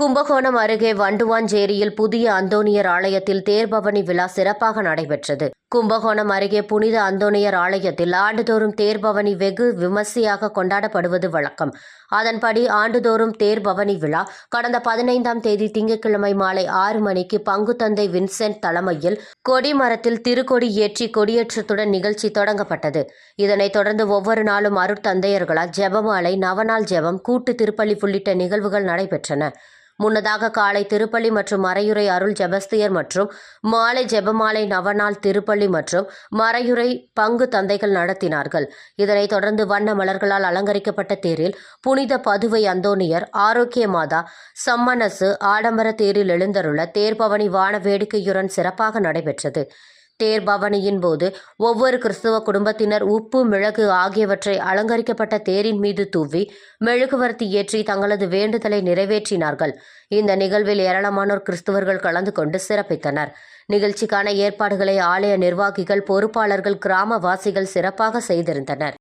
கும்பகோணம் அருகே வண்டுவாஞ்சேரியில் புதிய அந்தோனியர் ஆலயத்தில் தேர்பவனி விழா சிறப்பாக நடைபெற்றது. கும்பகோணம் அருகே புனித அந்தோனியர் ஆலயத்தில் ஆண்டுதோறும் தேர்பவனி வெகு விமர்சையாக கொண்டாடப்படுவது வழக்கம். அதன்படி ஆண்டுதோறும் தேர்பவனி விழா கடந்த பதினைந்தாம் தேதி திங்கட்கிழமை மாலை ஆறு மணிக்கு பங்குத்தந்தை வின்சென்ட் தலைமையில் கொடிமரத்தில் திருக்கொடி ஏற்றி கொடியேற்றத்துடன் நிகழ்ச்சி தொடங்கப்பட்டது. இதனைத் தொடர்ந்து ஒவ்வொரு நாளும் அருட்தந்தையர்களால் ஜெபமாலை நவநாள் ஜெபம் கூட்டு திருப்பள்ளி உள்ளிட்ட நிகழ்வுகள் நடைபெற்றன. முன்னதாக காலை திருப்பள்ளி மற்றும் மறையுறை அருள் ஜெபஸ்தியர் மற்றும் மாலை ஜெபமாலை நவநாள் திருப்பள்ளி மற்றும் மறையுறை பங்கு தந்தைகள் நடத்தினார்கள். இதனைத் தொடர்ந்து வண்ண மலர்களால் அலங்கரிக்கப்பட்ட தேரில் புனித பதுவை அந்தோனியர் ஆரோக்கிய மாதா சம்மனசு ஆடம்பர தேரில் எழுந்தருள தேர்பவனி வான வேடிக்கையுடன் சிறப்பாக நடைபெற்றது. தேர் பவனியின் போது ஒவ்வொரு கிறிஸ்துவ குடும்பத்தினர் உப்பு மிளகு ஆகியவற்றை அலங்கரிக்கப்பட்ட தேரின் மீது தூவி மெழுகுவர்த்தி ஏற்றி தங்களது வேண்டுதலை நிறைவேற்றினார்கள். இந்த நிகழ்வில் ஏராளமானோர் கிறிஸ்துவர்கள் கலந்து கொண்டு சிறப்பித்தனர். நிகழ்ச்சிக்கான ஏற்பாடுகளை ஆலய நிர்வாகிகள் பொறுப்பாளர்கள் கிராமவாசிகள் சிறப்பாக செய்திருந்தனர்.